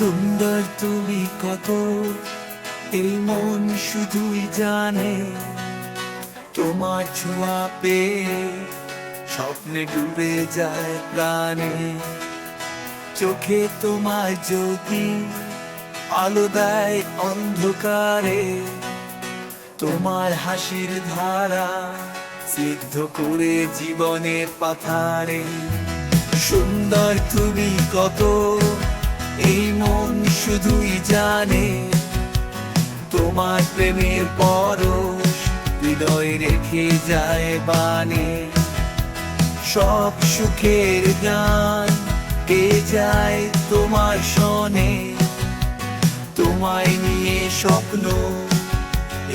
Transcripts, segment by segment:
সুন্দর তুমি কত? এই মন শুধুই জানে। তোমার ছোঁয়া পেয়ে স্বপ্নে ডুবে যায় প্রাণে। চোখে তোমার যদি আলো দেয় অন্ধকারে, তোমার হাসির ধারা সিদ্ধ করে জীবনের পাথারে। সুন্দর তুমি কত? এই মন শুধুই জানে, তোমার প্রেমের পরশ হৃদয় রেখে যায় বানে সব সুখের গান কে যায় তোমার শনে, তোমায় নিয়ে স্বপ্ন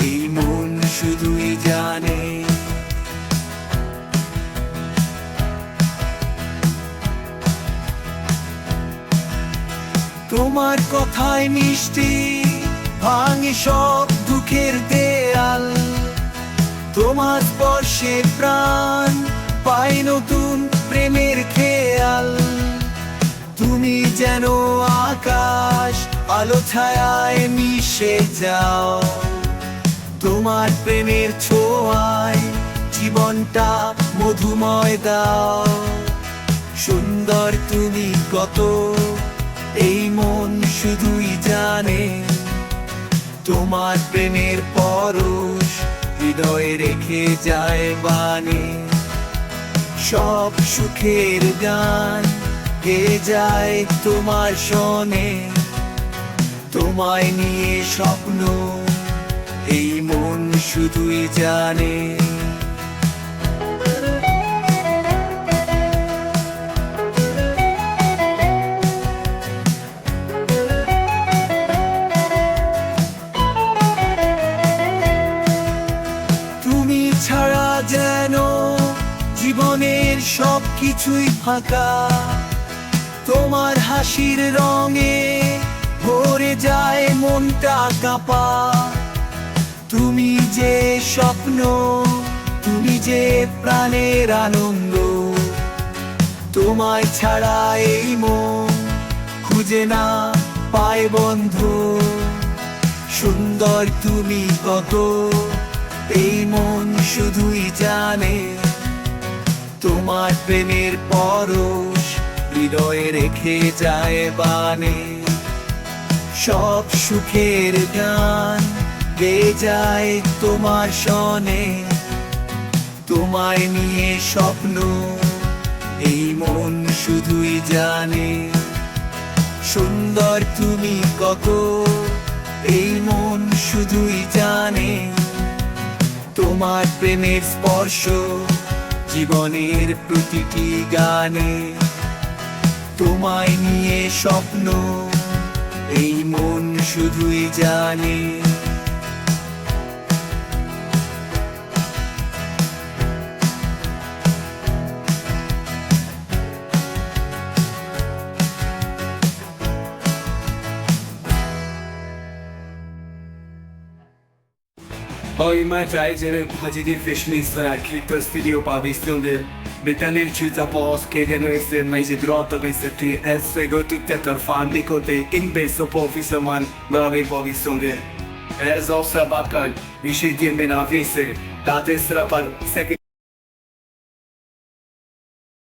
এই মন শুধুই জানে। তোমার কথায় মিষ্টি, ভাঙে সব দুঃখের দেয়াল। তোমার স্পর্শে প্রাণ, পাই নতুন প্রেমের খেয়াল। তুমি যেন আকাশ আলো ছায়ায় মিশে যাও। তোমার প্রেমের ছোঁয়ায় জীবনটা মধুময় দাও। সুন্দর তুমি কত এই মন শুধুই জানে। তোমার প্রেমের পরশ হৃদয়ে রেখে যায় বাণী। সব সুখের গান গে যায় তোমার শোনে। তোমায় নিয়ে স্বপ্ন এই মন শুধুই জানে। জীবনের সব কিছুই ফাঁকা। তোমার হাসির রঙে ভরে যায় মনটা কাঁপা। তুমি যে স্বপ্ন, তুমি যে প্রাণের আনন্দ, তোমায় ছাড়া এই মন খুঁজে না পায় বন্ধু। সুন্দর তুমি কত, এই মন শুধুই জানে। তোমার প্রেমের পরশ হৃদয়ে রেখে যায় বানে সব সুখের গান গে যায় তোমার শনে। তোমায় নিয়ে স্বপ্ন, এই মন শুধুই জানে। সুন্দর তুমি কত, এই মন শুধুই জানে। তোমার প্রেমের স্পর্শ জীবনের প্রতিটি গানে তোমায় নিয়ে স্বপ্ন এই মন শুধুই জানে। Che che noi se mai si drotto of se ti esse go the a torfandi con te, in beso po visaman, bravi po vistunde. Ez o sabakan, vi și din bine avise, date strapar, se